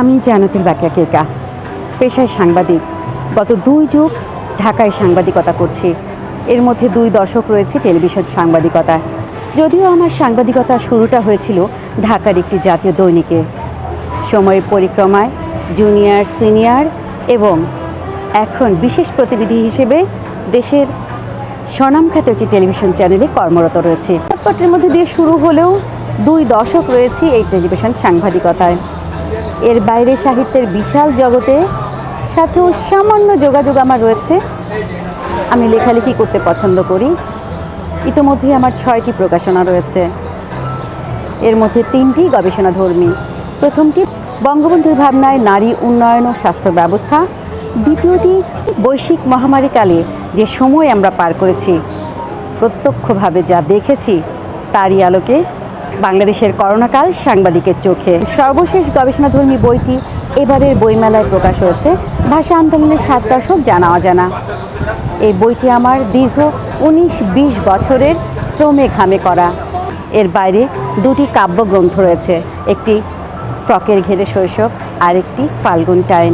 আমি জানাতুল বাকিয়া কেকা পেশায় সাংবাদিক। গত দুই যুগ ঢাকায় সাংবাদিকতা করছি। এর মধ্যে দুই দশক রয়েছে টেলিভিশন সাংবাদিকতা যদিও আমার সাংবাদিকতা শুরুটা হয়েছিল ঢাকার একটি জাতীয় দৈনিকে। সময়ের পরিক্রমায় জুনিয়র সিনিয়র এবং এখন বিশেষ প্রতিনিধি হিসেবে দেশের স্বনামখ্যাত একটি টেলিভিশন চ্যানেলে কর্মরত রয়েছে। পত্রের মধ্যে দিয়ে শুরু হলেও দুই দশক রয়েছে এই টেলিভিশন সাংবাদিকতায়। এর বাইরে সাহিত্যের বিশাল জগতে সাথেও সামান্য যোগাযোগ আমার রয়েছে। আমি লেখালেখি করতে পছন্দ করি। ইতিমধ্যে আমার ছয়টি প্রকাশনা রয়েছে। এর মধ্যে তিনটি গবেষণাধর্মী। প্রথমটি বঙ্গবন্ধুর ভাবনায় নারী উন্নয়ন ও স্বাস্থ্য ব্যবস্থা। দ্বিতীয়টি বৈশ্বিক মহামারীকালে যে সময় আমরা পার করেছি, প্রত্যক্ষভাবে যা দেখেছি, তারই আলোকে বাংলাদেশের করোনাকাল সাংবাদিকের চোখে। সর্বশেষ গবেষণাধর্মী বইটি এবারের বইমেলায় প্রকাশ হয়েছে। ভাষা আন্দোলনের সাত দশক জানা অজানা। এই বইটি আমার দীর্ঘ উনিশ বিশ বছরের শ্রমে ঘামে করা। এর বাইরে দুটি কাব্যগ্রন্থ রয়েছে। একটি ফ্রকের ঘেরে শৈশব আর একটি ফাল্গুন টাইম।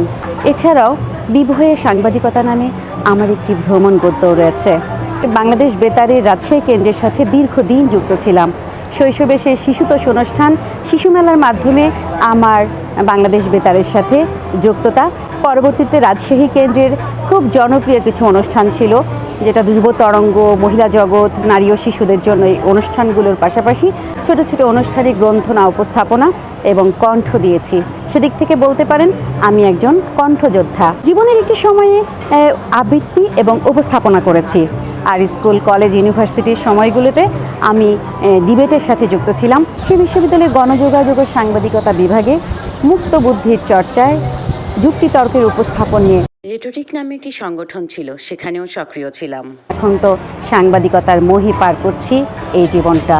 এছাড়াও বিবহয়ে সাংবাদিকতা নামে আমার একটি ভ্রমণ গদ্য রয়েছে। বাংলাদেশ বেতারের রাজশাহী কেন্দ্রের সাথে দীর্ঘদিন যুক্ত ছিলাম। শৈশবে সেই শিশুতোষ অনুষ্ঠান শিশু মেলার মাধ্যমে আমার বাংলাদেশ বেতারের সাথে যুক্ততা পরবর্তীতে রাজশাহী কেন্দ্রের খুব জনপ্রিয় কিছু অনুষ্ঠান ছিল, যেটা যুব তরঙ্গ, মহিলা জগৎ, নারী ও শিশুদের জন্য এই অনুষ্ঠানগুলোর পাশাপাশি ছোট ছোট অনুষ্ঠানিক গ্রন্থনা, উপস্থাপনা এবং কণ্ঠ দিয়েছি। সেদিক থেকে বলতে পারেন, আমি একজন কণ্ঠযোদ্ধা। জীবনের একটি সময়ে আবৃত্তি এবং উপস্থাপনা করেছি। আর স্কুল কলেজ ইউনিভার্সিটির সময়গুলোতে আমি ডিবেটের সাথে যুক্ত ছিলাম। সে বিশ্ববিদ্যালয়ে গণযোগাযোগ ও সাংবাদিকতা বিভাগে মুক্ত বুদ্ধির চর্চায় যুক্তিতর্কের উপস্থাপন নিয়ে। রেটোরিক নামে একটি সংগঠন ছিল সেখানেও সক্রিয় ছিলাম। এখন তো সাংবাদিকতার মহি পার করছি এই জীবনটা।